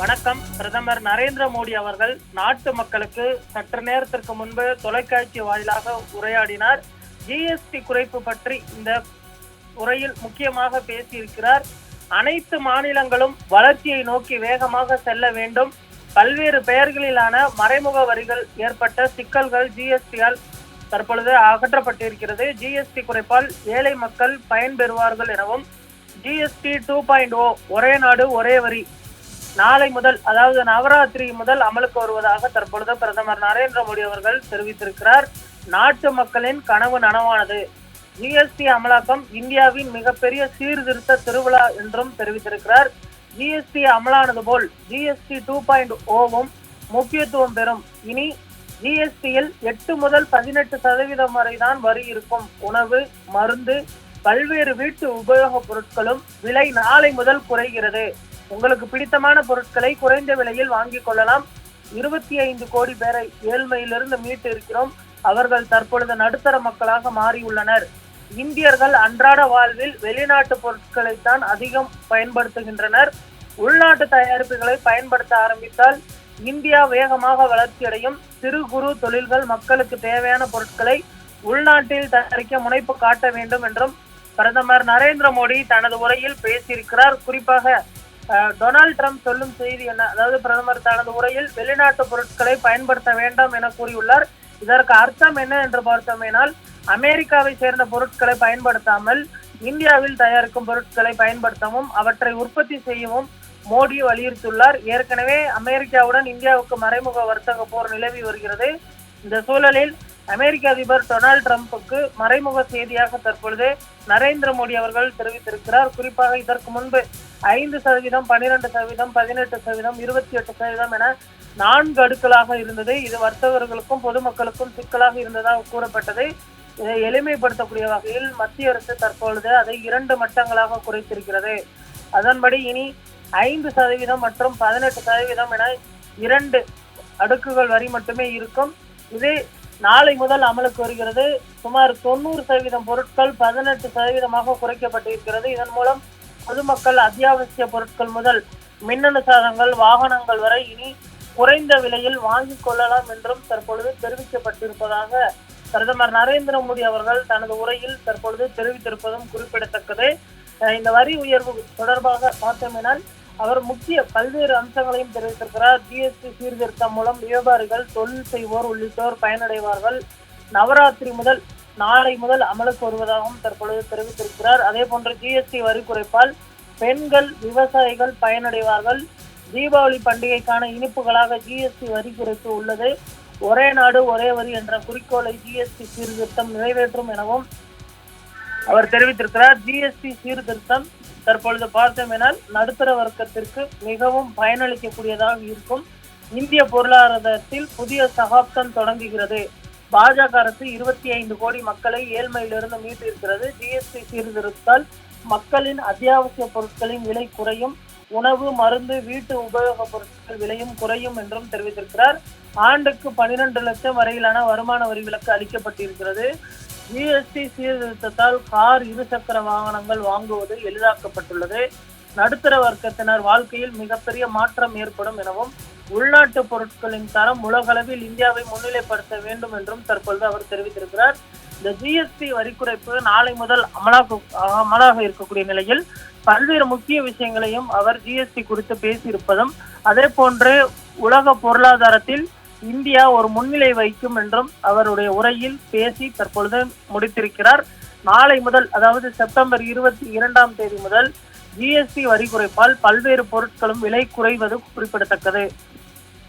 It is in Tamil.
வணக்கம். பிரதமர் நரேந்திர மோடி அவர்கள் நாட்டு மக்களுக்கு சற்று நேரத்திற்கு முன்பு தொலைக்காட்சி வாயிலாக உரையாடினார். ஜிஎஸ்டி குறைப்பு பற்றி இந்த உரையில் முக்கியமாக பேசியிருக்கிறார். அனைத்து மாநிலங்களும் வளர்ச்சியை நோக்கி வேகமாக செல்ல வேண்டும். பல்வேறு பெயர்களிலான மறைமுக வரிகள் ஏற்பட்ட சிக்கல்கள் ஜிஎஸ்டியால் தற்பொழுது அகற்றப்பட்டிருக்கிறது. ஜிஎஸ்டி குறைப்பால் ஏழை மக்கள் பயன்பெறுவார்கள் எனவும் ஜிஎஸ்டி டூ பாயிண்ட் ஓ ஒரே நாடு ஒரே வரி நாளை முதல் அதாவது நவராத்திரி முதல் அமலுக்கு வருவதாக தற்பொழுது பிரதமர் நரேந்திர மோடி அவர்கள் தெரிவித்திருக்கிறார். நாட்டு மக்களின் கனவு நனவானது. ஜிஎஸ்டி அமலாக்கம் இந்தியாவின் மிகப்பெரிய சீர்திருத்த திருவிழா என்றும் தெரிவித்திருக்கிறார். ஜிஎஸ்டி அமலானது போல் ஜிஎஸ்டி டூ பாயிண்ட் ஓவும் முக்கியத்துவம் பெறும். இனி ஜிஎஸ்டியில் எட்டு முதல் பதினெட்டு சதவீதம் வரைதான் வரி இருக்கும். உணவு மருந்து பல்வேறு வீட்டு உபயோகப் பொருட்களும் விலை நாளை முதல் குறைகிறது. உங்களுக்கு பிடித்தமான பொருட்களை குறைந்த விலையில் வாங்கிக் கொள்ளலாம். இருபத்தி ஐந்து கோடி பேரை ஏழ்மையிலிருந்து மீட்டு இருக்கிறோம். அவர்கள் தற்பொழுது நடுத்தர மக்களாக மாறியுள்ளனர். இந்தியர்கள் அன்றாட வாழ்வில் வெளிநாட்டு பொருட்களைத்தான் அதிகம் பயன்படுத்துகின்றனர். உள்நாட்டு தயாரிப்புகளை பயன்படுத்த ஆரம்பித்தால் இந்தியா வேகமாக வளர்ச்சியடையும் சிறு குறு தொழில்கள் மக்களுக்கு தேவையான பொருட்களை உள்நாட்டில் தயாரிக்க முனைப்பு காட்ட வேண்டும் என்றும் பிரதமர் நரேந்திர மோடி தனது உரையில் பேசியிருக்கிறார். குறிப்பாக டொனால்ட் ட்ரம்ப் சொல்லும் செய்தி என்ன? அதாவது பிரதமர் தனது உரையில் வெளிநாட்டு பொருட்களை பயன்படுத்த வேண்டாம் என கூறியுள்ளார். இதற்கு அர்த்தம் என்ன என்று பார்த்தோமேனால் அமெரிக்காவை சேர்ந்த பொருட்களை பயன்படுத்தாமல் இந்தியாவில் தயாரிக்கும் பொருட்களை பயன்படுத்தவும் அவற்றை உற்பத்தி செய்யவும் மோடி வலியுறுத்தியுள்ளார். ஏற்கனவே அமெரிக்காவுடன் இந்தியாவுக்கு மறைமுக வர்த்தக போர் நிலவி வருகிறது. இந்த சூழலில் அமெரிக்க அதிபர் டொனால்ட் ட்ரம்புக்கு மறைமுக செய்தியாக தற்பொழுது நரேந்திர மோடி அவர்கள் தெரிவித்திருக்கிறார். குறிப்பாக இதற்கு முன்பு ஐந்து சதவீதம் பன்னிரண்டு சதவீதம் பதினெட்டு சதவீதம் இருபத்தி எட்டு சதவீதம் என நான்கு அடுக்களாக இருந்தது. இது வர்த்தகர்களுக்கும் பொதுமக்களுக்கும் சிக்கலாக இருந்ததாக கூறப்பட்டது. இதை எளிமைப்படுத்தக்கூடிய வகையில் மத்திய அரசு தற்பொழுது அதை இரண்டு மட்டங்களாக குறைத்திருக்கிறது. அதன்படி இனி ஐந்து சதவீதம் மற்றும் பதினெட்டு சதவீதம் என இரண்டு அடுக்குகள் வரி மட்டுமே இருக்கும். இது நாளை முதல் அமலுக்கு வருகிறது. சுமார் தொண்ணூறு சதவீதம் பொருட்கள் பதினெட்டு சதவீதமாக குறைக்கப்பட்டிருக்கிறது. இதன் மூலம் பொதுமக்கள் அத்தியாவசிய பொருட்கள் முதல் மின்னணு சாதனங்கள் வாகனங்கள் வரை இனி குறைந்த விலையில் வாங்கிக் கொள்ளலாம் என்றும் தற்பொழுது தெரிவிக்கப்பட்டிருப்பதாக பிரதமர் நரேந்திர மோடி அவர்கள் தனது உரையில் தற்பொழுது தெரிவித்திருப்பதும் குறிப்பிடத்தக்கது. இந்த வரி உயர்வு தொடர்பாக பார்த்தோமெனால் அவர் முக்கிய பல்வேறு அம்சங்களையும் தெரிவித்திருக்கிறார். ஜிஎஸ்டி சீர்திருத்தம் மூலம் வியாபாரிகள் தொழில் செய்வோர் உள்ளிட்டோர் பயனடைவார்கள். நவராத்திரி முதல் நாளை முதல் அமலுக்கு வருவதாகவும் தற்பொழுது தெரிவித்திருக்கிறார். அதே போன்று ஜிஎஸ்டி வரி குறைப்பால் பெண்கள் விவசாயிகள் பயனடைவார்கள். தீபாவளி பண்டிகைக்கான இனிப்புகளாக ஜிஎஸ்டி வரி குறைப்பு உள்ளது. ஒரே நாடு ஒரே வரி என்ற குறிக்கோளை ஜிஎஸ்டி சீர்திருத்தம் நிறைவேற்றும் எனவும் அவர் தெரிவித்திருக்கிறார். ஜிஎஸ்டி சீர்திருத்தம் தற்பொழுது பார்த்தோமெனால் நடுத்தர வர்க்கத்திற்கு மிகவும் பயனளிக்கக்கூடியதாக இருக்கும். இந்திய பொருளாதாரத்தில் புதிய சகாப்தம் தொடங்குகிறது. பாஜக அரசு இருபத்தி ஐந்து கோடி மக்களை ஏழ்மையிலிருந்து மீட்டிருக்கிறது. ஜிஎஸ்டி சீர்திருத்தால் மக்களின் அத்தியாவசிய பொருட்களின் விலை குறையும் உணவு மருந்து வீட்டு உபயோகப் பொருட்கள் விலையும் குறையும் என்றும் தெரிவித்திருக்கிறார். ஆண்டுக்கு பனிரெண்டு லட்சம் வரையிலான வருமான வரி விலக்கு அளிக்கப்பட்டிருக்கிறது. ஜிஎஸ்டி சீர்திருத்தத்தால் கார் இருசக்கர வாகனங்கள் வாங்குவது எளிதாக்கப்பட்டுள்ளது. நடுத்தர வர்க்கத்தினர் வாழ்க்கையில் மிகப்பெரிய மாற்றம் ஏற்படும் எனவும் உள்நாட்டு பொருட்களின் தரம் உலகளவில் இந்தியாவை முன்னிலைப்படுத்த வேண்டும் என்றும் தற்பொழுது அவர் தெரிவித்திருக்கிறார். இந்த ஜிஎஸ்டி வரி குறைப்பு நாளை முதல் அமலாக அமலாக இருக்கக்கூடிய நிலையில் பல்வேறு முக்கிய விஷயங்களையும் அவர் ஜிஎஸ்டி குறித்து பேசியிருப்பதும் அதே போன்று உலக பொருளாதாரத்தில் இந்தியா ஒரு முன்னிலை வைக்கும் என்றும் அவருடைய உரையில் பேசி தற்பொழுது முடித்திருக்கிறார். நாளை முதல் அதாவது செப்டம்பர் இருபத்தி இரண்டாம் தேதி முதல் ஜிஎஸ்டி வரி குறைப்பால் பல்வேறு பொருட்களும் விலை குறைவது குறிப்பிடத்தக்கது.